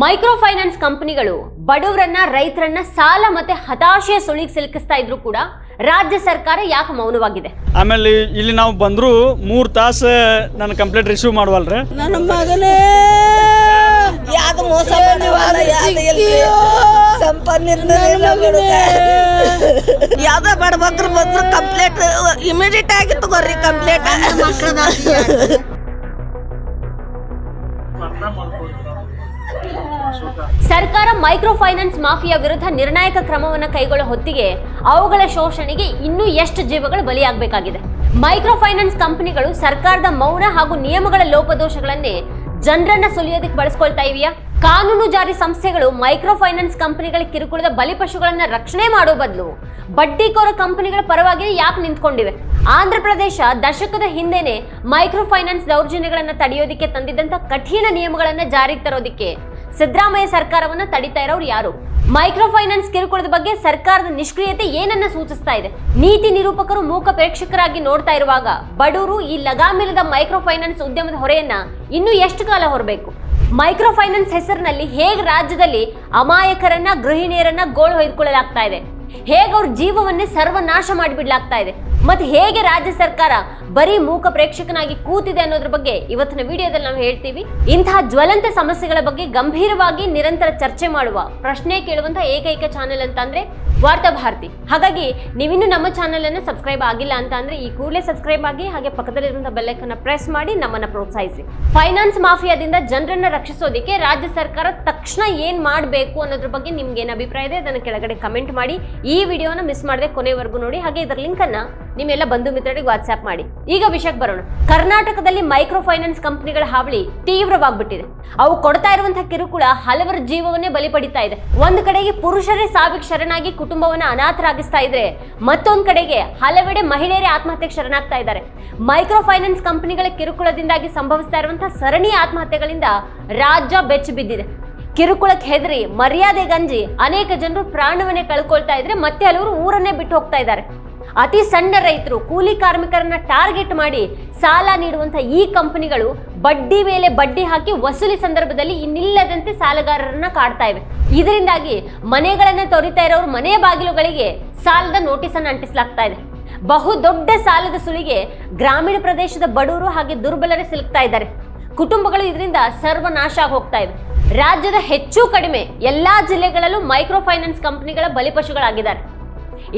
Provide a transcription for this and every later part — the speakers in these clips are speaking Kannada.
ಮೈಕ್ರೋ ಫೈನಾನ್ಸ್ ಕಂಪನಿಗಳು ಬಡವರನ್ನ ರೈತರನ್ನ ಸಾಲ ಮತ್ತೆ ಹತಾಶೆಯ ಸುಳಿಗೆ ಸಿಲುಕಿಸ್ತಾ ಇದ್ರು ಕೂಡ ರಾಜ್ಯ ಸರ್ಕಾರ ಯಾಕೆ ಮೌನವಾಗಿದೆ? ಆಮೇಲೆ ಇಲ್ಲಿ ನಾವು ಬಂದ್ರು ಮೂರು ತಾಸು ನನ್ನ ಕಂಪ್ಲೇಂಟ್ ರಿಸೀವ್ ಮಾಡುವಲ್ರಿ. ನನ್ನ ಮಗನೇ! ಯಾವ್ದು ಮೋಸ ಮಾಡಿವಲ್ಲ ಯಾವ್ದು ಎಲ್ಲಿ ಯಾವ್ದೋ ಬಡ್ಬಗ್ರು ಬಂದ್ರು ಕಂಪ್ಲೇಂಟ್ ಇಮಿಡಿಯೇಟ್ ಆಗಿ ತಗೋರಿ ಕಂಪ್ಲೇಂಟ್. ಸರ್ಕಾರ ಮೈಕ್ರೋ ಫೈನಾನ್ಸ್ ಮಾಫಿಯಾ ವಿರುದ್ಧ ನಿರ್ಣಾಯಕ ಕ್ರಮವನ್ನು ಕೈಗೊಳ್ಳುವ ಹೊತ್ತಿಗೆ ಅವುಗಳ ಶೋಷಣೆಗೆ ಇನ್ನೂ ಎಷ್ಟು ಜೀವಗಳು ಬಲಿಯಾಗಬೇಕಾಗಿದೆ? ಮೈಕ್ರೋ ಫೈನಾನ್ಸ್ ಕಂಪನಿಗಳು ಸರ್ಕಾರದ ಮೌನ ಹಾಗೂ ನಿಯಮಗಳ ಲೋಪದೋಷಗಳನ್ನೇ ಜನರನ್ನ ಸುಲಿಯೋದಕ್ಕೆ ಬಳಸ್ಕೊಳ್ತಾ ಇವೆಯಾ ಕಾನೂನು ಜಾರಿ ಸಂಸ್ಥೆಗಳು ಮೈಕ್ರೋ ಫೈನಾನ್ಸ್ ಕಂಪನಿಗಳ ಕಿರುಕುಳದ ಬಲಿಪಶುಗಳನ್ನ ರಕ್ಷಣೆ ಮಾಡೋ ಬದಲು ಬಡ್ಡಿಕೋರ ಕಂಪನಿಗಳ ಪರವಾಗಿ ಯಾಕೆ ನಿಂತ್ಕೊಂಡಿವೆ? ಆಂಧ್ರ ಪ್ರದೇಶ ದಶಕದ ಹಿಂದೆನೆ ಮೈಕ್ರೋ ಫೈನಾನ್ಸ್ ದೌರ್ಜನ್ಯಗಳನ್ನ ತಡೆಯೋದಿಕ್ಕೆ ತಂದಿದ್ದಂತ ಕಠಿಣ ನಿಯಮಗಳನ್ನ ಜಾರಿಗೆ ತರೋದಿಕ್ಕೆ ಸಿದ್ದರಾಮಯ್ಯ ಸರ್ಕಾರವನ್ನು ತಡಿತಾ ಇರೋರು ಯಾರು? ಮೈಕ್ರೋ ಫೈನಾನ್ಸ್ ಕಿರುಕುಳದ ಬಗ್ಗೆ ಸರ್ಕಾರದ ನಿಷ್ಕ್ರಿಯತೆ ಏನನ್ನ ಸೂಚಿಸ್ತಾ ಇದೆ? ನೀತಿ ನಿರೂಪಕರು ಮೂಕ ಪ್ರೇಕ್ಷಕರಾಗಿ ನೋಡ್ತಾ ಇರುವಾಗ ಬಡವರು ಈ ಲಗಾಮಿಲ್ಲದ ಮೈಕ್ರೋ ಫೈನಾನ್ಸ್ ಉದ್ಯಮದ ಹೊರೆಯನ್ನ ಇನ್ನೂ ಎಷ್ಟು ಕಾಲ ಹೊರಬೇಕು? ಮೈಕ್ರೋ ಫೈನಾನ್ಸ್ ಹೆಸರಿನಲ್ಲಿ ಹೇಗೆ ರಾಜ್ಯದಲ್ಲಿ ಅಮಾಯಕರನ್ನ, ಗೃಹಿಣಿಯರನ್ನ ಗೋಳು ಹೊಯ್ದುಕೊಳ್ಳಲಾಗ್ತಾ ಇದೆ? ಹೇಗೆ ಅವ್ರ ಜೀವವನ್ನೇ ಸರ್ವನಾಶ ಮಾಡಿಬಿಡ್ಲಾಗ್ತಾ ಇದೆ? ಮತ್ತೆ ಹೇಗೆ ರಾಜ್ಯ ಸರ್ಕಾರ ಬರೀ ಮೂಕ ಪ್ರೇಕ್ಷಕನಾಗಿ ಕೂತಿದೆ ಅನ್ನೋದ್ರ ಬಗ್ಗೆ ಇವತ್ತಿನ ವಿಡಿಯೋದಲ್ಲಿ ನಾವು ಹೇಳ್ತೀವಿ. ಇಂತಹ ಜ್ವಲಂತ ಸಮಸ್ಯೆಗಳ ಬಗ್ಗೆ ಗಂಭೀರವಾಗಿ ನಿರಂತರ ಚರ್ಚೆ ಮಾಡುವ ಪ್ರಶ್ನೆ ಕೇಳುವಂತಹ ಏಕೈಕ ಚಾನೆಲ್ ಅಂತ ಅಂದ್ರೆ ವಾರ್ತಾ ಭಾರತಿ. ಹಾಗಾಗಿ ನೀವಿನ್ನೂ ನಮ್ಮ ಚಾನೆಲ್ ಅನ್ನು ಸಬ್ಸ್ಕ್ರೈಬ್ ಆಗಿಲ್ಲ ಅಂತ ಅಂದ್ರೆ ಈ ಕೂಡಲೇ ಸಬ್ಸ್ಕ್ರೈಬ್ ಆಗಿ ಹಾಗೆ ಪಕ್ಕದಲ್ಲಿರುವಂತಹ ಬೆಲ್ಲೈಕನ್ನ ಪ್ರೆಸ್ ಮಾಡಿ ನಮ್ಮನ್ನ ಪ್ರೋತ್ಸಾಹಿಸಿ. ಫೈನಾನ್ಸ್ ಮಾಫಿಯಾದಿಂದ ಜನರನ್ನ ರಕ್ಷಿಸೋದಿಕ್ಕೆ ರಾಜ್ಯ ಸರ್ಕಾರ ತಕ್ಷಣ ಏನ್ ಮಾಡಬೇಕು ಅನ್ನೋದ್ರ ಬಗ್ಗೆ ನಿಮ್ಗೆ ಏನು ಅಭಿಪ್ರಾಯ ಇದೆ ಅದನ್ನ ಕೆಳಗಡೆ ಕಮೆಂಟ್ ಮಾಡಿ. ಈ ವಿಡಿಯೋನ ಮಿಸ್ ಮಾಡದೆ ಕೊನೆವರೆಗೂ ನೋಡಿ. ಹಾಗೆ ಇದರ ಲಿಂಕ್ ಅನ್ನ ನಿಮ್ಮೆಲ್ಲ ಬಂಧು ಮಿತ್ರರಿಗೆ ವಾಟ್ಸ್ಆಪ್ ಮಾಡಿ. ಈಗ ವಿಷಯಕ್ಕೆ ಬರೋಣ. ಕರ್ನಾಟಕದಲ್ಲಿ ಮೈಕ್ರೋ ಫೈನಾನ್ಸ್ ಕಂಪನಿಗಳ ಹಾವಳಿ ತೀವ್ರವಾಗ್ಬಿಟ್ಟಿದೆ. ಅವು ಕೊಡ್ತಾ ಇರುವಂತಹ ಕಿರುಕುಳ ಹಲವರ ಜೀವವನ್ನೇ ಬಲಿ ಪಡಿತಾ ಇದೆ. ಒಂದು ಕಡೆಗೆ ಪುರುಷರೇ ಸಾವಿಗೆ ಶರಣಾಗಿ ಕುಟುಂಬವನ್ನ ಅನಾಥರಾಗಿಸ್ತಾ ಇದ್ರೆ, ಮತ್ತೊಂದ್ ಕಡೆಗೆ ಹಲವೆಡೆ ಮಹಿಳೆಯರೇ ಆತ್ಮಹತ್ಯೆಗೆ ಶರಣಾಗ್ತಾ ಇದ್ದಾರೆ. ಮೈಕ್ರೋ ಫೈನಾನ್ಸ್ ಕಂಪನಿಗಳ ಕಿರುಕುಳದಿಂದಾಗಿ ಸಂಭವಿಸ್ತಾ ಇರುವಂತಹ ಸರಣಿ ಆತ್ಮಹತ್ಯೆಗಳಿಂದ ರಾಜ್ಯ ಬೆಚ್ಚು ಬಿದ್ದಿದೆ. ಕಿರುಕುಳಕ್ಕೆ ಹೆದರಿ, ಮರ್ಯಾದೆ ಗಂಜಿ ಅನೇಕ ಜನರು ಪ್ರಾಣವನ್ನೇ ಕಳ್ಕೊಳ್ತಾ ಇದ್ರೆ ಮತ್ತೆ ಹಲವರು ಊರನ್ನೇ ಬಿಟ್ಟು ಹೋಗ್ತಾ ಇದ್ದಾರೆ. ಅತಿ ಸಣ್ಣ ರೈತರು ಕೂಲಿ ಕಾರ್ಮಿಕರನ್ನ ಟಾರ್ಗೆಟ್ ಮಾಡಿ ಸಾಲ ನೀಡುವಂಥ ಈ ಕಂಪನಿಗಳು ಬಡ್ಡಿ ಮೇಲೆ ಬಡ್ಡಿ ಹಾಕಿ ವಸೂಲಿ ಸಂದರ್ಭದಲ್ಲಿ ಇನ್ನಿಲ್ಲದಂತೆ ಸಾಲಗಾರರನ್ನ ಕಾಡ್ತಾ ಇವೆ. ಇದರಿಂದಾಗಿ ಮನೆಗಳನ್ನ ತೊರಿತಾ ಇರೋರು ಮನೆ ಬಾಗಿಲುಗಳಿಗೆ ಸಾಲದ ನೋಟಿಸ್ ಅನ್ನು ಅಂಟಿಸಲಾಗ್ತಾ ಇದೆ. ಬಹುದೊಡ್ಡ ಸಾಲದ ಸುಳಿಗೆ ಗ್ರಾಮೀಣ ಪ್ರದೇಶದ ಬಡವರು ಹಾಗೆ ದುರ್ಬಲರೇ ಸಿಲುಕ್ತಾ ಇದ್ದಾರೆ. ಕುಟುಂಬಗಳು ಇದರಿಂದ ಸರ್ವನಾಶ ಆಗಿ ಹೋಗ್ತಾ ಇವೆ. ರಾಜ್ಯದ ಹೆಚ್ಚು ಕಡಿಮೆ ಎಲ್ಲಾ ಜಿಲ್ಲೆಗಳಲ್ಲೂ ಮೈಕ್ರೋ ಫೈನಾನ್ಸ್ ಕಂಪನಿಗಳ ಬಲಿಪಶುಗಳಾಗಿದ್ದಾರೆ.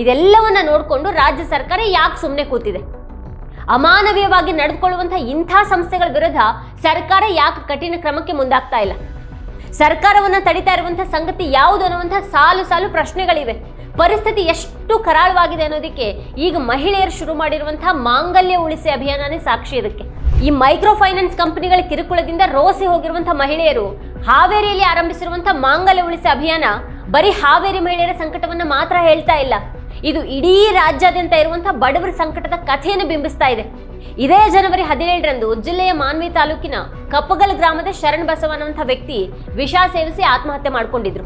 ಇದೆಲ್ಲವನ್ನ ನೋಡಿಕೊಂಡು ರಾಜ್ಯ ಸರ್ಕಾರ ಯಾಕೆ ಸುಮ್ಮನೆ ಕೂತಿದೆ? ಅಮಾನವೀಯವಾಗಿ ನಡೆದುಕೊಳ್ಳುವಂತಹ ಇಂಥ ಸಂಸ್ಥೆಗಳ ವಿರುದ್ಧ ಸರ್ಕಾರ ಯಾಕೆ ಕಠಿಣ ಕ್ರಮಕ್ಕೆ ಮುಂದಾಗ್ತಾ ಇಲ್ಲ? ಸರ್ಕಾರವನ್ನ ತಡಿತಾ ಇರುವಂತಹ ಸಂಗತಿ ಯಾವುದು ಅನ್ನುವಂತಹ ಸಾಲು ಸಾಲು ಪ್ರಶ್ನೆಗಳಿವೆ. ಪರಿಸ್ಥಿತಿ ಎಷ್ಟು ಕರಾಳವಾಗಿದೆ ಅನ್ನೋದಕ್ಕೆ ಈಗ ಮಹಿಳೆಯರು ಶುರು ಮಾಡಿರುವಂತಹ ಮಾಂಗಲ್ಯ ಉಳಿಸಿ ಅಭಿಯಾನನೇ ಸಾಕ್ಷಿ ಇದಕ್ಕೆ. ಈ ಮೈಕ್ರೋ ಫೈನಾನ್ಸ್ ಕಂಪನಿಗಳ ಕಿರುಕುಳದಿಂದ ರೋಸಿ ಹೋಗಿರುವಂತಹ ಮಹಿಳೆಯರು ಹಾವೇರಿಯಲ್ಲಿ ಆರಂಭಿಸಿರುವಂತಹ ಮಾಂಗಲ್ಯ ಉಳಿಸಿ ಅಭಿಯಾನ ಬರೀ ಹಾವೇರಿ ಮಹಿಳೆಯರ ಸಂಕಟವನ್ನ ಮಾತ್ರ ಹೇಳ್ತಾ ಇಲ್ಲ. ಇದು ಇಡೀ ರಾಜ್ಯಾದ್ಯಂತ ಇರುವಂತಹ ಬಡವರ ಸಂಕಟದ ಕಥೆಯನ್ನು ಬಿಂಬಿಸ್ತಾ ಇದೆ. ಇದೇ ಜನವರಿ ಹದಿನೇಳರಂದು ಜಿಲ್ಲೆಯ ಮಾನ್ವಿ ತಾಲೂಕಿನ ಕಪ್ಪಗಲ್ ಗ್ರಾಮದ ಶರಣ್ ಬಸವ ಅನ್ನುವಂಥ ವ್ಯಕ್ತಿ ವಿಷ ಸೇವಿಸಿ ಆತ್ಮಹತ್ಯೆ ಮಾಡಿಕೊಂಡಿದ್ರು.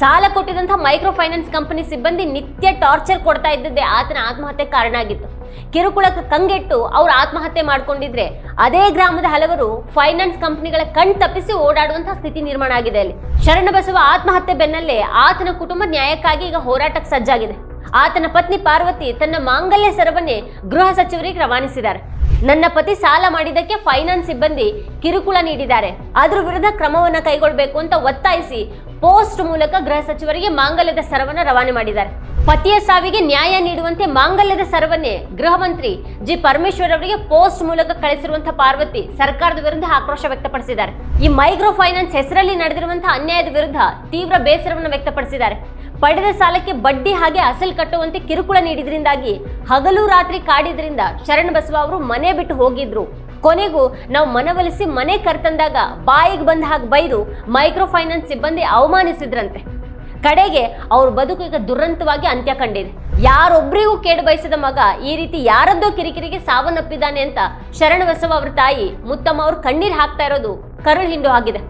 ಸಾಲ ಕೊಟ್ಟಿದಂಥ ಮೈಕ್ರೋ ಫೈನಾನ್ಸ್ ಕಂಪನಿ ಸಿಬ್ಬಂದಿ ನಿತ್ಯ ಟಾರ್ಚರ್ ಕೊಡ್ತಾ ಇದ್ದದ್ದೇ ಆತನ ಆತ್ಮಹತ್ಯೆ ಕಾರಣ ಆಗಿತ್ತು. ಕಿರುಕುಳಕ್ಕೆ ಕಂಗೆಟ್ಟು ಅವರು ಆತ್ಮಹತ್ಯೆ ಮಾಡಿಕೊಂಡಿದ್ರೆ ಅದೇ ಗ್ರಾಮದ ಹಲವರು ಫೈನಾನ್ಸ್ ಕಂಪನಿಗಳ ಕಣ್ ತಪ್ಪಿಸಿ ಓಡಾಡುವಂತಹ ಸ್ಥಿತಿ ನಿರ್ಮಾಣ ಆಗಿದೆ ಅಲ್ಲಿ. ಶರಣಬಸವ ಆತ್ಮಹತ್ಯೆ ಬೆನ್ನಲ್ಲೇ ಆತನ ಕುಟುಂಬ ನ್ಯಾಯಕ್ಕಾಗಿ ಈಗ ಹೋರಾಟಕ್ಕೆ ಸಜ್ಜಾಗಿದೆ. ಆತನ ಪತ್ನಿ ಪಾರ್ವತಿ ತನ್ನ ಮಾಂಗಲ್ಯ ಸರವನ್ನೇ ಗೃಹ ಸಚಿವರಿಗೆ ರವಾನಿಸಿದ್ದಾರೆ. ನನ್ನ ಪತಿ ಸಾಲ ಮಾಡಿದ್ದಕ್ಕೆ ಫೈನಾನ್ಸ್ ಸಿಬ್ಬಂದಿ ಕಿರುಕುಳ ನೀಡಿದ್ದಾರೆ. ಅದ್ರ ವಿರುದ್ಧ ಕ್ರಮವನ್ನ ಕೈಗೊಳ್ಳಬೇಕು ಅಂತ ಒತ್ತಾಯಿಸಿ ಪೋಸ್ಟ್ ಮೂಲಕ ಗೃಹ ಸಚಿವರಿಗೆ ಮಾಂಗಲ್ಯದ ಸರವನ್ನ ರವಾನೆ ಮಾಡಿದ್ದಾರೆ. ಪತಿಯ ಸಾವಿಗೆ ನ್ಯಾಯ ನೀಡುವಂತೆ ಮಾಂಗಲ್ಯದ ಸರವನ್ನೇ ಗೃಹ ಮಂತ್ರಿ ಜಿ ಪರಮೇಶ್ವರ್ ಅವರಿಗೆ ಪೋಸ್ಟ್ ಮೂಲಕ ಕಳಿಸಿರುವಂತಹ ಪಾರ್ವತಿ ಸರ್ಕಾರದ ವಿರುದ್ಧ ಆಕ್ರೋಶ ವ್ಯಕ್ತಪಡಿಸಿದ್ದಾರೆ. ಈ ಮೈಕ್ರೋ ಫೈನಾನ್ಸ್ ಹೆಸರಲ್ಲಿ ನಡೆದಿರುವಂತಹ ಅನ್ಯಾಯದ ವಿರುದ್ಧ ತೀವ್ರ ಬೇಸರವನ್ನು ವ್ಯಕ್ತಪಡಿಸಿದ್ದಾರೆ. ಪಡೆದ ಸಾಲಕ್ಕೆ ಬಡ್ಡಿ ಹಾಗೆ ಅಸಲ್ ಕಟ್ಟುವಂತೆ ಕಿರುಕುಳ ನೀಡಿದ್ರಿಂದಾಗಿ ಹಗಲು ರಾತ್ರಿ ಕಾಡಿದ್ರಿಂದ ಶರಣ ಬಸವ ಅವರು ಮನೆ ಬಿಟ್ಟು ಹೋಗಿದ್ರು. ಕೊನೆಗೂ ನಾವು ಮನವೊಲಿಸಿ ಮನೆ ಕರ್ತಂದಾಗ ಬಾಯಿಗೆ ಬಂದ ಹಾಗೆ ಬೈದು ಮೈಕ್ರೋ ಫೈನಾನ್ಸ್ ಸಿಬ್ಬಂದಿ ಅವಮಾನಿಸಿದ್ರಂತೆ. ಕಡೆಗೆ ಅವ್ರ ಬದುಕು ಈಗ ದುರಂತವಾಗಿ ಅಂತ್ಯ ಕಂಡಿದೆ. ಯಾರೊಬ್ಬರಿಗೂ ಕೇಡು ಬಯಸಿದ ಮಗ ಈ ರೀತಿ ಯಾರದ್ದೋ ಕಿರಿಕಿರಿಗೆ ಸಾವನ್ನಪ್ಪಿದ್ದಾನೆ ಅಂತ ಶರಣಬಸವ ಅವ್ರ ತಾಯಿ ಮುತ್ತಮ್ಮ ಅವ್ರು ಕಣ್ಣೀರು ಹಾಕ್ತಾ ಇರೋದು ಕರುಳು ಹಿಂಡು ಆಗಿದೆ.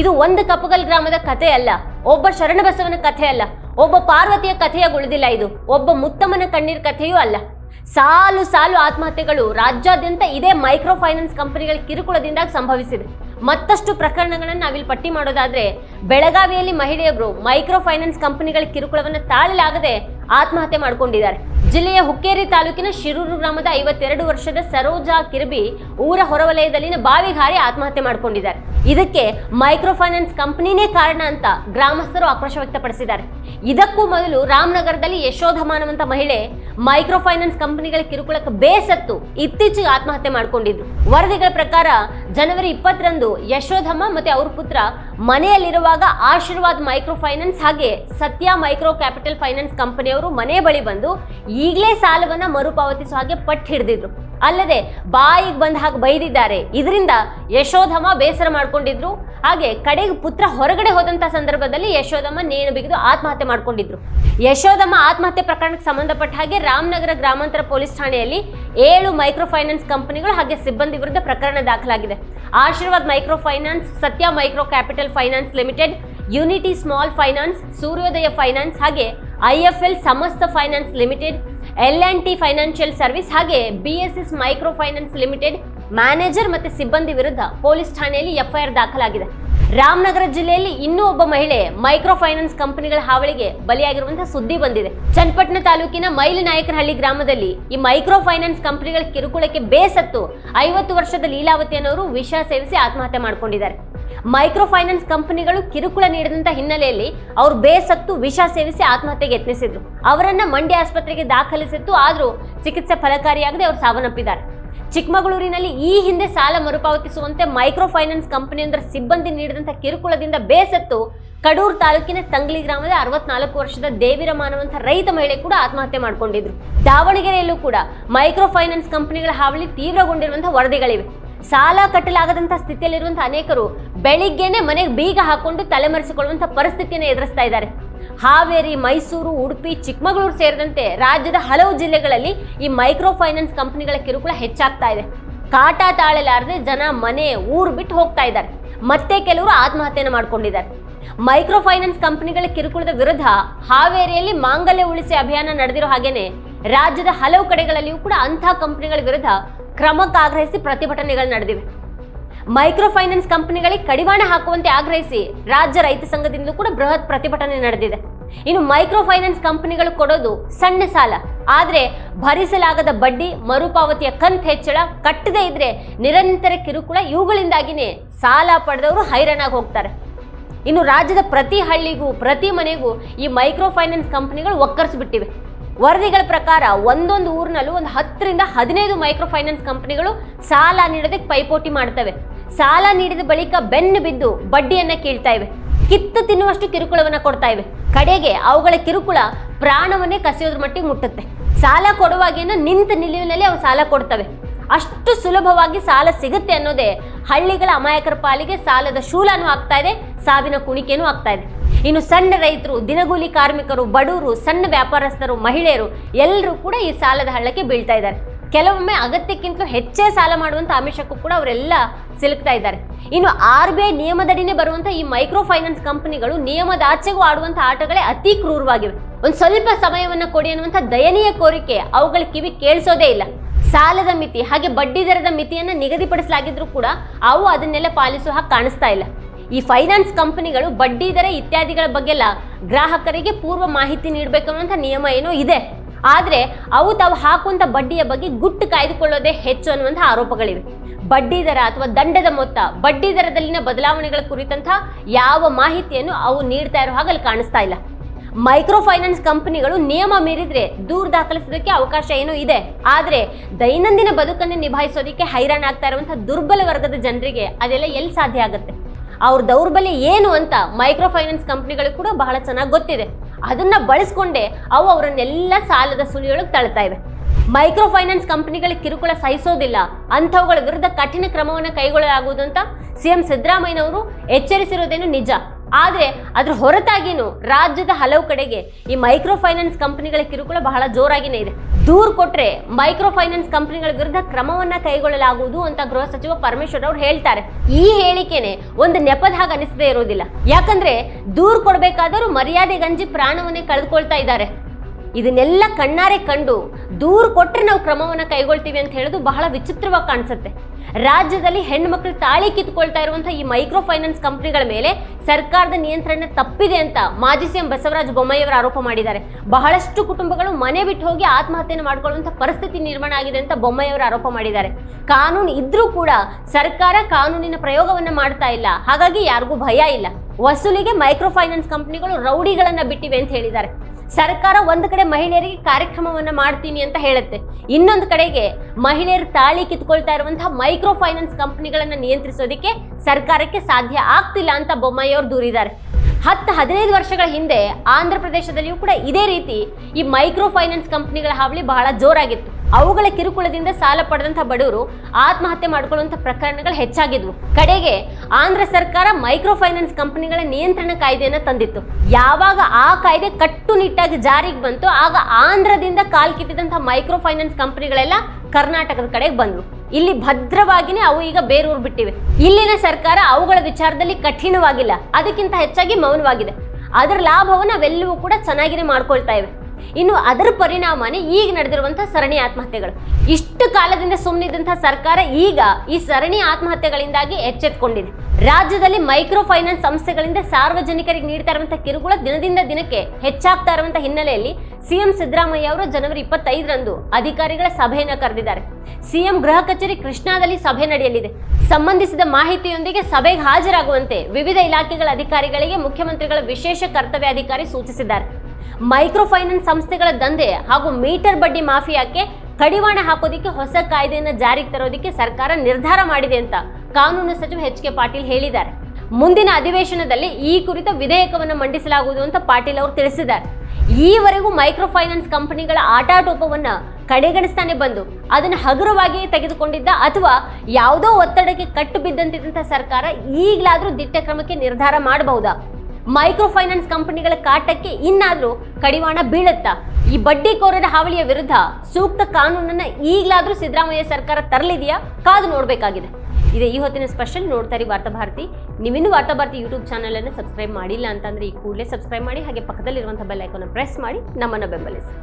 ಇದು ಒಂದು ಕಪ್ಪಗಲ್ ಗ್ರಾಮದ ಕಥೆ ಅಲ್ಲ ಒಬ್ಬ ಶರಣಬಸವನ ಕಥೆ ಅಲ್ಲ ಒಬ್ಬ ಪಾರ್ವತಿಯ ಕಥೆಯಾಗಿ ಉಳಿದಿಲ್ಲ ಇದು, ಒಬ್ಬ ಮುತ್ತಮ್ಮನ ಕಣ್ಣೀರ್ ಕಥೆಯೂ ಅಲ್ಲ. ಸಾಲು ಸಾಲು ಆತ್ಮಹತ್ಯೆಗಳು ರಾಜ್ಯಾದ್ಯಂತ ಇದೇ ಮೈಕ್ರೋ ಫೈನಾನ್ಸ್ ಕಂಪನಿಗಳ ಕಿರುಕುಳದಿಂದ ಸಂಭವಿಸಿದೆ. ಮತ್ತಷ್ಟು ಪ್ರಕರಣಗಳನ್ನು ನಾವಿಲ್ಲಿ ಪಟ್ಟಿ ಮಾಡೋದಾದ್ರೆ, ಬೆಳಗಾವಿಯಲ್ಲಿ ಮಹಿಳೆಯೊಬ್ಬರು ಮೈಕ್ರೋ ಫೈನಾನ್ಸ್ ಕಂಪನಿಗಳ ಕಿರುಕುಳವನ್ನು ತಾಳಲಾಗದೆ ಆತ್ಮಹತ್ಯೆ ಮಾಡಿಕೊಂಡಿದ್ದಾರೆ. ಜಿಲ್ಲೆಯ ಹುಕ್ಕೇರಿ ತಾಲೂಕಿನ ಶಿರೂರು ಗ್ರಾಮದ ಐವತ್ತೆರಡು ವರ್ಷದ ಸರೋಜಾ ಕಿರ್ಬಿ ಊರ ಹೊರವಲಯದಲ್ಲಿನ ಬಾವಿಗಾರಿ ಆತ್ಮಹತ್ಯೆ ಮಾಡಿಕೊಂಡಿದ್ದಾರೆ. ಇದಕ್ಕೆ ಮೈಕ್ರೋ ಫೈನಾನ್ಸ್ ಕಂಪನಿನೇ ಕಾರಣ ಅಂತ ಗ್ರಾಮಸ್ಥರು ಆಕ್ರೋಶ ವ್ಯಕ್ತಪಡಿಸಿದ್ದಾರೆ. ಇದಕ್ಕೂ ಮೊದಲು ರಾಮನಗರದಲ್ಲಿ ಯಶೋಧಮಾನವಂತ ಮಹಿಳೆ ಮೈಕ್ರೋ ಫೈನಾನ್ಸ್ ಕಂಪನಿಗಳ ಕಿರುಕುಳಕ್ಕೆ ಬೇಸತ್ತು ಇತ್ತೀಚೆಗೆ ಆತ್ಮಹತ್ಯೆ ಮಾಡಿಕೊಂಡಿದ್ರು. ವರದಿಗಳ ಪ್ರಕಾರ ಜನವರಿ ಇಪ್ಪತ್ತರಂದು ಯಶೋಧಮ್ಮ ಮತ್ತೆ ಅವ್ರ ಪುತ್ರ ಮನೆಯಲ್ಲಿರುವಾಗ ಆಶೀರ್ವಾದ್ ಮೈಕ್ರೋ ಫೈನಾನ್ಸ್ ಹಾಗೆ ಸತ್ಯ ಮೈಕ್ರೋ ಕ್ಯಾಪಿಟಲ್ ಫೈನಾನ್ಸ್ ಕಂಪನಿಯವರು ಮನೆ ಬಳಿ ಬಂದು ಈಗಲೇ ಸಾಲವನ್ನು ಮರುಪಾವತಿಸುವ ಹಾಗೆ ಪಟ್ಟು ಹಿಡಿದಿದ್ರು. ಅಲ್ಲದೆ ಬಾಯಿಗೆ ಬಂದ ಹಾಗೆ ಬೈದಿದ್ದಾರೆ. ಇದರಿಂದ ಯಶೋಧಮ್ಮ ಬೇಸರ ಮಾಡ್ಕೊಂಡಿದ್ರು. ಹಾಗೆ ಕಡೆಗೆ ಪುತ್ರ ಹೊರಗಡೆ ಹೋದಂಥ ಸಂದರ್ಭದಲ್ಲಿ ಯಶೋಧಮ್ಮ ನೇಣು ಬಿಗಿದು ಆತ್ಮಹತ್ಯೆ ಮಾಡ್ಕೊಂಡಿದ್ರು. ಯಶೋಧಮ್ಮ ಆತ್ಮಹತ್ಯೆ ಪ್ರಕರಣಕ್ಕೆ ಸಂಬಂಧಪಟ್ಟ ಹಾಗೆ ರಾಮನಗರ ಗ್ರಾಮಾಂತರ ಪೊಲೀಸ್ ಠಾಣೆಯಲ್ಲಿ ಏಳು ಮೈಕ್ರೋ ಫೈನಾನ್ಸ್ ಕಂಪನಿಗಳು ಹಾಗೆ ಸಿಬ್ಬಂದಿ ವಿರುದ್ಧ ಪ್ರಕರಣ ದಾಖಲಾಗಿದೆ. Ashirvad micro finance Satya micro capital finance limited, unity small finance, Suryoday finance ಹಾಗೆ IFL Samasta finance limited, L and T financial service ಹಾಗೆ B S S micro finance limited manager ಮತ್ತು ಸಿಬ್ಬಂದಿ ವಿರುದ್ಧ ಪೊಲೀಸ್ ಠಾಣೆಯಲ್ಲಿ ಎಫ್ಐಆರ್ ದಾಖಲಾಗಿದೆ. ರಾಮನಗರ ಜಿಲ್ಲೆಯಲ್ಲಿ ಇನ್ನೂ ಒಬ್ಬ ಮಹಿಳೆ ಮೈಕ್ರೋ ಫೈನಾನ್ಸ್ ಕಂಪನಿಗಳ ಹಾವಳಿಗೆ ಬಲಿಯಾಗಿರುವಂತಹ ಸುದ್ದಿ ಬಂದಿದೆ. ಚನ್ನಪಟ್ಟಣ ತಾಲೂಕಿನ ಮೈಲನಾಯಕನಹಳ್ಳಿ ಗ್ರಾಮದಲ್ಲಿ ಈ ಮೈಕ್ರೋ ಫೈನಾನ್ಸ್ ಕಂಪನಿಗಳ ಕಿರುಕುಳಕ್ಕೆ ಬೇಸತ್ತು ಐವತ್ತು ವರ್ಷದ ಲೀಲಾವತಿ ಅನ್ನೋರು ವಿಷ ಸೇವಿಸಿ ಆತ್ಮಹತ್ಯೆ ಮಾಡಿಕೊಂಡಿದ್ದಾರೆ. ಮೈಕ್ರೋ ಫೈನಾನ್ಸ್ ಕಂಪನಿಗಳು ಕಿರುಕುಳ ನೀಡಿದಂತ ಹಿನ್ನೆಲೆಯಲ್ಲಿ ಅವರು ಬೇಸತ್ತು, ವಿಷ ಸೇವಿಸಿ ಆತ್ಮಹತ್ಯೆಗೆ ಯತ್ನಿಸಿದ್ರು. ಅವರನ್ನ ಮಂಡ್ಯ ಆಸ್ಪತ್ರೆಗೆ ದಾಖಲಿಸಿತ್ತು, ಆದರೂ ಚಿಕಿತ್ಸೆ ಫಲಕಾರಿಯಾಗದೆ ಅವರು ಸಾವನ್ನಪ್ಪಿದ್ದಾರೆ. ಚಿಕ್ಕಮಗಳೂರಿನಲ್ಲಿ ಈ ಹಿಂದೆ ಸಾಲ ಮರುಪಾವತಿಸುವಂತೆ ಮೈಕ್ರೋ ಫೈನಾನ್ಸ್ ಕಂಪನಿಯೊಂದರ ಸಿಬ್ಬಂದಿ ನೀಡಿದಂಥ ಕಿರುಕುಳದಿಂದ ಬೇಸತ್ತು ಕಡೂರು ತಾಲೂಕಿನ ತಂಗ್ಲಿ ಗ್ರಾಮದ ಅರವತ್ನಾಲ್ಕು ವರ್ಷದ ದೇವಿರ ಅನ್ನುವಂಥ ರೈತ ಮಹಿಳೆ ಕೂಡ ಆತ್ಮಹತ್ಯೆ ಮಾಡಿಕೊಂಡಿದ್ರು. ದಾವಣಗೆರೆಯಲ್ಲೂ ಕೂಡ ಮೈಕ್ರೋ ಫೈನಾನ್ಸ್ ಕಂಪನಿಗಳ ಹಾವಳಿ ತೀವ್ರಗೊಂಡಿರುವಂತಹ ವರದಿಗಳಿವೆ. ಸಾಲ ಕಟ್ಟಲಾಗದಂಥ ಸ್ಥಿತಿಯಲ್ಲಿರುವಂಥ ಅನೇಕರು ಬೆಳಿಗ್ಗೆನೆ ಮನೆಗೆ ಬೀಗ ಹಾಕೊಂಡು ತಲೆಮರೆಸಿಕೊಳ್ಳುವಂಥ ಪರಿಸ್ಥಿತಿಯನ್ನು ಎದುರಿಸ್ತಾ ಇದ್ದಾರೆ. ಹಾವೇರಿ, ಮೈಸೂರು, ಉಡುಪಿ, ಚಿಕ್ಕಮಗಳೂರು ಸೇರಿದಂತೆ ರಾಜ್ಯದ ಹಲವು ಜಿಲ್ಲೆಗಳಲ್ಲಿ ಈ ಮೈಕ್ರೋ ಫೈನಾನ್ಸ್ ಕಂಪನಿಗಳ ಕಿರುಕುಳ ಹೆಚ್ಚಾಗ್ತಾ ಇದೆ. ಕಾಟ ತಾಳಲಾರದೆ ಜನ ಮನೆ, ಊರು ಬಿಟ್ಟು ಹೋಗ್ತಾ ಇದ್ದಾರೆ. ಮತ್ತೆ ಕೆಲವರು ಆತ್ಮಹತ್ಯೆಯನ್ನು ಮಾಡ್ಕೊಂಡಿದ್ದಾರೆ. ಮೈಕ್ರೋ ಫೈನಾನ್ಸ್ ಕಂಪನಿಗಳ ಕಿರುಕುಳದ ವಿರುದ್ಧ ಹಾವೇರಿಯಲ್ಲಿ ಮಾಂಗಲ್ಯ ಉಳಿಸಿ ಅಭಿಯಾನ ನಡೆದಿರೋ ಹಾಗೇನೆ ರಾಜ್ಯದ ಹಲವು ಕಡೆಗಳಲ್ಲಿಯೂ ಕೂಡ ಅಂಥ ಕಂಪನಿಗಳ ವಿರುದ್ಧ ಕ್ರಮಕ್ಕಾಗ್ರಹಿಸಿ ಪ್ರತಿಭಟನೆಗಳು ನಡೆದಿವೆ. ಮೈಕ್ರೋ ಫೈನಾನ್ಸ್ ಕಂಪನಿಗಳಿಗೆ ಕಡಿವಾಣ ಹಾಕುವಂತೆ ಆಗ್ರಹಿಸಿ ರಾಜ್ಯ ರೈತ ಸಂಘದಿಂದಲೂ ಕೂಡ ಬೃಹತ್ ಪ್ರತಿಭಟನೆ ನಡೆದಿದೆ. ಇನ್ನು ಮೈಕ್ರೋ ಫೈನಾನ್ಸ್ ಕಂಪನಿಗಳು ಕೊಡೋದು ಸಣ್ಣ ಸಾಲ. ಆದರೆ ಭರಿಸಲಾಗದ ಬಡ್ಡಿ, ಮರುಪಾವತಿಯ ಕಂತ್ ಹೆಚ್ಚಳ ಕಟ್ಟದೇ ಇದ್ರೆ ನಿರಂತರ ಕಿರುಕುಳ ಇವುಗಳಿಂದಾಗಿನೇ ಸಾಲ ಪಡೆದವರು ಹೈರಾಣಾಗಿ ಹೋಗ್ತಾರೆ. ಇನ್ನು ರಾಜ್ಯದ ಪ್ರತಿ ಹಳ್ಳಿಗೂ, ಪ್ರತಿ ಮನೆಗೂ ಈ ಮೈಕ್ರೋ ಫೈನಾನ್ಸ್ ಕಂಪನಿಗಳು ಒಕ್ಕರಿಸ್ಬಿಟ್ಟಿವೆ ವರದಿಗಳ ಪ್ರಕಾರ ಒಂದೊಂದು ಊರಿನಲ್ಲೂ ಒಂದು ಹತ್ತರಿಂದ ಹದಿನೈದು ಮೈಕ್ರೋ ಫೈನಾನ್ಸ್ ಕಂಪನಿಗಳು ಸಾಲ ನೀಡೋದಕ್ಕೆ ಪೈಪೋಟಿ ಮಾಡ್ತವೆ. ಸಾಲ ನೀಡಿದ ಬಳಿಕ ಬೆನ್ನು ಬಿದ್ದು ಬಡ್ಡಿಯನ್ನ ಕೇಳ್ತಾ ಇವೆ. ಕಿತ್ತು ತಿನ್ನುವಷ್ಟು ಕಿರುಕುಳವನ್ನ ಕೊಡ್ತಾ ಇವೆ. ಕಡೆಗೆ ಅವುಗಳ ಕಿರುಕುಳ ಪ್ರಾಣವನ್ನೇ ಕಸಿಯೋದ್ರ ಮಟ್ಟಿಗೆ ಮುಟ್ಟುತ್ತೆ. ಸಾಲ ಕೊಡುವಾಗೇನೋ ನಿಂತ ನಿಲುವಿನಲ್ಲಿ ಅವು ಸಾಲ ಕೊಡ್ತವೆ. ಅಷ್ಟು ಸುಲಭವಾಗಿ ಸಾಲ ಸಿಗುತ್ತೆ ಅನ್ನೋದೇ ಹಳ್ಳಿಗಳ ಅಮಾಯಕರ ಪಾಲಿಗೆ ಸಾಲದ ಶೂಲನೂ ಆಗ್ತಾ ಇದೆ, ಸಾವಿನ ಕುಣಿಕೆನೂ ಆಗ್ತಾ ಇದೆ. ಇನ್ನು ಸಣ್ಣ ರೈತರು, ದಿನಗೂಲಿ ಕಾರ್ಮಿಕರು ಬಡವರು ಸಣ್ಣ ವ್ಯಾಪಾರಸ್ಥರು, ಮಹಿಳೆಯರು ಎಲ್ಲರೂ ಕೂಡ ಈ ಸಾಲದ ಹಳ್ಳಕ್ಕೆ ಬೀಳ್ತಾ ಇದ್ದಾರೆ. ಕೆಲವೊಮ್ಮೆ ಅಗತ್ಯಕ್ಕಿಂತಲೂ ಹೆಚ್ಚೇ ಸಾಲ ಮಾಡುವಂಥ ಆಮಿಷಕ್ಕೂ ಕೂಡ ಅವರೆಲ್ಲ ಸಿಲುಕ್ತಾ ಇದ್ದಾರೆ. ಇನ್ನು ಆರ್ ಬಿ ಐ ನಿಯಮದಡಿನೇ ಬರುವಂಥ ಈ ಮೈಕ್ರೋ ಫೈನಾನ್ಸ್ ಕಂಪನಿಗಳು ನಿಯಮದಾಚೆಗೂ ಆಡುವಂಥ ಆಟಗಳೇ ಅತಿ ಕ್ರೂರವಾಗಿವೆ. ಒಂದು ಸ್ವಲ್ಪ ಸಮಯವನ್ನು ಕೊಡಿ ಅನ್ನುವಂಥ ದಯನೀಯ ಕೋರಿಕೆ ಅವುಗಳ ಕಿವಿ ಕೇಳಿಸೋದೇ ಇಲ್ಲ. ಸಾಲದ ಮಿತಿ, ಹಾಗೆ ಬಡ್ಡಿ ದರದ ಮಿತಿಯನ್ನು ನಿಗದಿಪಡಿಸಲಾಗಿದ್ರೂ ಕೂಡ ಅವು ಅದನ್ನೆಲ್ಲ ಪಾಲಿಸುವ ಹಾಗೆ ಕಾಣಿಸ್ತಾ ಇಲ್ಲ. ಈ ಫೈನಾನ್ಸ್ ಕಂಪನಿಗಳು ಬಡ್ಡಿ ದರ ಇತ್ಯಾದಿಗಳ ಬಗ್ಗೆಲ್ಲ ಗ್ರಾಹಕರಿಗೆ ಪೂರ್ವ ಮಾಹಿತಿ ನೀಡಬೇಕನ್ನುವಂಥ ನಿಯಮ ಏನೋ ಇದೆ. ಆದರೆ ಅವು ತಾವು ಹಾಕುವಂಥ ಬಡ್ಡಿಯ ಬಗ್ಗೆ ಗುಟ್ಟು ಕಾಯ್ದುಕೊಳ್ಳೋದೇ ಹೆಚ್ಚು ಅನ್ನುವಂಥ ಆರೋಪಗಳಿವೆ. ಬಡ್ಡಿ ದರ ಅಥವಾ ದಂಡದ ಮೊತ್ತ, ಬಡ್ಡಿ ದರದಲ್ಲಿನ ಬದಲಾವಣೆಗಳ ಕುರಿತಂಥ ಯಾವ ಮಾಹಿತಿಯನ್ನು ಅವು ನೀಡ್ತಾ ಇರೋ ಹಾಗೆ ಅಲ್ಲಿ ಕಾಣಿಸ್ತಾ ಇಲ್ಲ. ಮೈಕ್ರೋ ಫೈನಾನ್ಸ್ ಕಂಪನಿಗಳು ನಿಯಮ ಮೀರಿದ್ರೆ ದೂರು ದಾಖಲಿಸೋದಕ್ಕೆ ಅವಕಾಶ ಏನೂ ಇದೆ. ಆದರೆ ದೈನಂದಿನ ಬದುಕನ್ನು ನಿಭಾಯಿಸೋದಕ್ಕೆ ಹೈರಾಣ ಆಗ್ತಾ ಇರುವಂತಹ ದುರ್ಬಲ ವರ್ಗದ ಜನರಿಗೆ ಅದೆಲ್ಲ ಎಲ್ಲಿ ಸಾಧ್ಯ ಆಗುತ್ತೆ? ಅವ್ರ ದೌರ್ಬಲ್ಯ ಏನು ಅಂತ ಮೈಕ್ರೋ ಫೈನಾನ್ಸ್ ಕಂಪನಿಗಳಿಗೆ ಕೂಡ ಬಹಳ ಚೆನ್ನಾಗಿ ಗೊತ್ತಿದೆ. ಅದನ್ನ ಬಳಸ್ಕೊಂಡೇ ಅವು ಅವರನ್ನೆಲ್ಲ ಸಾಲದ ಸುಳಿಯೊಳಗೆ ತಳ್ತಾ ಇವೆ. ಮೈಕ್ರೋ ಫೈನಾನ್ಸ್ ಕಂಪನಿಗಳಿಗೆ ಕಿರುಕುಳ ಸಹಿಸೋದಿಲ್ಲ. ಅಂಥವುಗಳ ವಿರುದ್ಧ ಕಠಿಣ ಕ್ರಮವನ್ನು ಕೈಗೊಳ್ಳಲಾಗುವುದು ಅಂತ ಸಿಎಂ ಸಿದ್ದರಾಮಯ್ಯನವರು ಎಚ್ಚರಿಸಿರೋದೇನು ನಿಜ? ಆದರೆ ಅದ್ರ ಹೊರತಾಗಿನೂ ರಾಜ್ಯದ ಹಲವು ಕಡೆಗೆ ಈ ಮೈಕ್ರೋ ಫೈನಾನ್ಸ್ ಕಂಪನಿಗಳ ಕಿರುಕುಳ ಬಹಳ ಜೋರಾಗಿನೇ ಇದೆ. ದೂರು ಕೊಟ್ಟರೆ ಮೈಕ್ರೋ ಫೈನಾನ್ಸ್ ಕಂಪನಿಗಳ ವಿರುದ್ಧ ಕ್ರಮವನ್ನ ಕೈಗೊಳ್ಳಲಾಗುವುದು ಅಂತ ಗೃಹ ಸಚಿವ ಪರಮೇಶ್ವರ್ ಅವರು ಹೇಳ್ತಾರೆ. ಈ ಹೇಳಿಕೆನೆ ಒಂದು ನೆಪದ ಹಾಗೆ ಅನಿಸದೇ ಇರೋದಿಲ್ಲ. ಯಾಕಂದ್ರೆ ದೂರು ಕೊಡಬೇಕಾದರೂ ಮರ್ಯಾದೆ ಗಂಜಿ ಪ್ರಾಣವನ್ನೇ ಕಳೆದುಕೊಳ್ತಾ ಇದ್ದಾರೆ. ಇದನ್ನೆಲ್ಲ ಕಣ್ಣಾರೆ ಕಂಡು ದೂರು ಕೊಟ್ಟರೆ ನಾವು ಕ್ರಮವನ್ನು ಕೈಗೊಳ್ತೀವಿ ಅಂತ ಹೇಳೋದು ಬಹಳ ವಿಚಿತ್ರವಾಗಿ ಕಾಣಿಸುತ್ತೆ. ರಾಜ್ಯದಲ್ಲಿ ಹೆಣ್ಮಕ್ಳು ತಾಳಿ ಕಿತ್ಕೊಳ್ತಾ ಇರುವಂಥ ಈ ಮೈಕ್ರೋ ಫೈನಾನ್ಸ್ ಕಂಪ್ನಿಗಳ ಮೇಲೆ ಸರ್ಕಾರದ ನಿಯಂತ್ರಣ ತಪ್ಪಿದೆ ಅಂತ ಮಾಜಿ ಸಿಎಂ ಬಸವರಾಜ ಬೊಮ್ಮಾಯಿಯವರು ಆರೋಪ ಮಾಡಿದ್ದಾರೆ. ಬಹಳಷ್ಟು ಕುಟುಂಬಗಳು ಮನೆ ಬಿಟ್ಟು ಹೋಗಿ ಆತ್ಮಹತ್ಯೆಯನ್ನು ಮಾಡ್ಕೊಳ್ಳುವಂಥ ಪರಿಸ್ಥಿತಿ ನಿರ್ಮಾಣ ಆಗಿದೆ ಅಂತ ಬೊಮ್ಮಾಯಿಯವರು ಆರೋಪ ಮಾಡಿದ್ದಾರೆ. ಕಾನೂನು ಇದ್ರೂ ಕೂಡ ಸರ್ಕಾರ ಕಾನೂನಿನ ಪ್ರಯೋಗವನ್ನ ಮಾಡ್ತಾ ಇಲ್ಲ. ಹಾಗಾಗಿ ಯಾರಿಗೂ ಭಯ ಇಲ್ಲ. ವಸೂಲಿಗೆ ಮೈಕ್ರೋ ಫೈನಾನ್ಸ್ ಕಂಪ್ನಿಗಳು ರೌಡಿಗಳನ್ನ ಬಿಟ್ಟಿವೆ ಅಂತ ಹೇಳಿದ್ದಾರೆ. ಸರ್ಕಾರ ಒಂದು ಕಡೆ ಮಹಿಳೆಯರಿಗೆ ಕಾರ್ಯಕ್ರಮವನ್ನ ಮಾಡ್ತೀನಿ ಅಂತ ಹೇಳುತ್ತೆ. ಇನ್ನೊಂದು ಕಡೆಗೆ ಮಹಿಳೆಯರು ತಾಳಿ ಕಿತ್ಕೊಳ್ತಾ ಇರುವಂತಹ ಮೈಕ್ರೋ ಫೈನಾನ್ಸ್ ಕಂಪನಿಗಳನ್ನ ನಿಯಂತ್ರಿಸೋದಕ್ಕೆ ಸರ್ಕಾರಕ್ಕೆ ಸಾಧ್ಯ ಆಗ್ತಿಲ್ಲ ಅಂತ ಬೊಮ್ಮಾಯಿ ದೂರಿದ್ದಾರೆ. ಹತ್ತು ಹದಿನೈದು ವರ್ಷಗಳ ಹಿಂದೆ ಆಂಧ್ರ ಪ್ರದೇಶದಲ್ಲಿಯೂ ಕೂಡ ಇದೇ ರೀತಿ ಈ ಮೈಕ್ರೋ ಫೈನಾನ್ಸ್ ಕಂಪನಿಗಳ ಹಾವಳಿ ಬಹಳ ಜೋರಾಗಿತ್ತು. ಅವುಗಳ ಕಿರುಕುಳದಿಂದ ಸಾಲ ಪಡೆದಂಥ ಬಡವರು ಆತ್ಮಹತ್ಯೆ ಮಾಡಿಕೊಳ್ಳುವಂಥ ಪ್ರಕರಣಗಳು ಹೆಚ್ಚಾಗಿದ್ವು. ಕಡೆಗೆ ಆಂಧ್ರ ಸರ್ಕಾರ ಮೈಕ್ರೋ ಫೈನಾನ್ಸ್ ಕಂಪನಿಗಳ ನಿಯಂತ್ರಣ ಕಾಯ್ದೆಯನ್ನು ತಂದಿತ್ತು. ಯಾವಾಗ ಆ ಕಾಯ್ದೆ ಕಟ್ಟುನಿಟ್ಟಾಗಿ ಜಾರಿಗೆ ಬಂತು ಆಗ ಆಂಧ್ರದಿಂದ ಕಾಲ್ ಕಿತ್ತಿದಂಥ ಮೈಕ್ರೋ ಫೈನಾನ್ಸ್ ಕಂಪನಿಗಳೆಲ್ಲ ಕರ್ನಾಟಕದ ಕಡೆಗೆ ಬಂದ್ವು. ಇಲ್ಲಿ ಭದ್ರವಾಗಿನೇ ಅವು ಈಗ ಬೇರೂರು ಬಿಟ್ಟಿವೆ. ಇಲ್ಲಿನ ಸರ್ಕಾರ ಅವುಗಳ ವಿಚಾರದಲ್ಲಿ ಕಠಿಣವಾಗಿಲ್ಲ. ಅದಕ್ಕಿಂತ ಹೆಚ್ಚಾಗಿ ಮೌನವಾಗಿದೆ. ಅದರ ಲಾಭವನ್ನು ನಾವೆಲ್ಲವೂ ಕೂಡ ಚೆನ್ನಾಗಿನೇ ಮಾಡ್ಕೊಳ್ತಾ ಇವೆ. ಇನ್ನು ಅದರ ಪರಿಣಾಮನೇ ಈಗ ನಡೆದಿರುವಂತಹ ಸರಣಿ ಆತ್ಮಹತ್ಯೆಗಳು. ಇಷ್ಟು ಕಾಲದಿಂದ ಸುಮ್ಮನಿದ್ದಂತಹ ಸರ್ಕಾರ ಈಗ ಈ ಸರಣಿ ಆತ್ಮಹತ್ಯೆಗಳಿಂದಾಗಿ ಎಚ್ಚೆತ್ಕೊಂಡಿದೆ. ರಾಜ್ಯದಲ್ಲಿ ಮೈಕ್ರೋ ಫೈನಾನ್ಸ್ ಸಂಸ್ಥೆಗಳಿಂದ ಸಾರ್ವಜನಿಕರಿಗೆ ನೀಡ್ತಾ ಇರುವಂತಹ ಕಿರುಕುಳ ದಿನದಿಂದ ದಿನಕ್ಕೆ ಹೆಚ್ಚಾಗ್ತಾ ಇರುವಂತಹ ಹಿನ್ನೆಲೆಯಲ್ಲಿ ಸಿಎಂ ಸಿದ್ದರಾಮಯ್ಯ ಅವರು ಜನವರಿ ಇಪ್ಪತ್ತೈದರಂದು ಅಧಿಕಾರಿಗಳ ಸಭೆಯನ್ನು ಕರೆದಿದ್ದಾರೆ. ಸಿಎಂ ಗೃಹ ಕಚೇರಿ ಕೃಷ್ಣಾದಲ್ಲಿ ಸಭೆ ನಡೆಯಲಿದೆ. ಸಂಬಂಧಿಸಿದ ಮಾಹಿತಿಯೊಂದಿಗೆ ಸಭೆಗೆ ಹಾಜರಾಗುವಂತೆ ವಿವಿಧ ಇಲಾಖೆಗಳ ಅಧಿಕಾರಿಗಳಿಗೆ ಮುಖ್ಯಮಂತ್ರಿಗಳ ವಿಶೇಷ ಕರ್ತವ್ಯಾಧಿಕಾರಿ ಸೂಚಿಸಿದ್ದಾರೆ. ಮೈಕ್ರೋ ಫೈನಾನ್ಸ್ ಸಂಸ್ಥೆಗಳ ದಂಧೆ ಹಾಗೂ ಮೀಟರ್ ಬಡ್ಡಿ ಮಾಫಿಯಾಕ್ಕೆ ಕಡಿವಾಣ ಹಾಕೋದಿಕ್ಕೆ ಹೊಸ ಕಾಯ್ದೆಯನ್ನು ಜಾರಿಗೆ ತರೋದಕ್ಕೆ ಸರ್ಕಾರ ನಿರ್ಧಾರ ಮಾಡಿದೆ ಅಂತ ಕಾನೂನು ಸಚಿವ ಎಚ್ ಕೆ ಪಾಟೀಲ್ ಹೇಳಿದ್ದಾರೆ. ಮುಂದಿನ ಅಧಿವೇಶನದಲ್ಲಿ ಈ ಕುರಿತ ವಿಧೇಯಕವನ್ನು ಮಂಡಿಸಲಾಗುವುದು ಅಂತ ಪಾಟೀಲ್ ಅವರು ತಿಳಿಸಿದ್ದಾರೆ. ಈವರೆಗೂ ಮೈಕ್ರೋ ಫೈನಾನ್ಸ್ ಕಂಪನಿಗಳ ಆಟಾಟೋಪವನ್ನು ಕಡೆಗಣಿಸ್ತಾನೆ ಬಂದು ಅದನ್ನು ಹಗುರವಾಗಿಯೇ ತೆಗೆದುಕೊಂಡಿದ್ದ ಅಥವಾ ಯಾವುದೋ ಒತ್ತಡಕ್ಕೆ ಕಟ್ಟು ಬಿದ್ದಂತಿದ್ದಂಥ ಸರ್ಕಾರ ಈಗಲಾದರೂ ದಿಟ್ಟ ಕ್ರಮಕ್ಕೆ ನಿರ್ಧಾರ ಮಾಡಬಹುದಾ? ಮೈಕ್ರೋ ಫೈನಾನ್ಸ್ ಕಂಪನಿಗಳ ಕಾಟಕ್ಕೆ ಇನ್ನಾದರೂ ಕಡಿವಾಣ ಬೀಳುತ್ತಾ? ಈ ಬಡ್ಡಿಕೋರರ ಹಾವಳಿಯ ವಿರುದ್ಧ ಸೂಕ್ತ ಕಾನೂನನ್ನ ಈಗಲಾದರೂ ಸಿದ್ದರಾಮಯ್ಯ ಸರ್ಕಾರ ತರಲಿದೆಯಾ? ಕಾದು ನೋಡಬೇಕಾಗಿದೆ. ಇದೇ ಈ ಹೊತ್ತಿನ ಸ್ಪೆಷಲ್ ನೋಡ್ತಾರೆ ವಾರ್ತಾ ಭಾರತಿ. ನೀವಿನ್ನೂ ವಾರ್ತಾ ಭಾರತಿ ಯೂಟ್ಯೂಬ್ ಚಾನಲನ್ನು ಸಬ್ಸ್ಕ್ರೈಬ್ ಮಾಡಿಲ್ಲ ಅಂತಂದ್ರೆ ಈ ಕೂಡಲೇ ಸಬ್ಸ್ಕ್ರೈಬ್ ಮಾಡಿ, ಹಾಗೆ ಪಕ್ಕದಲ್ಲಿರುವಂಥ ಬೆಲ್ ಪ್ರೆಸ್ ಮಾಡಿ, ನಮ್ಮನ್ನು ಬೆಂಬಲಿಸಿ.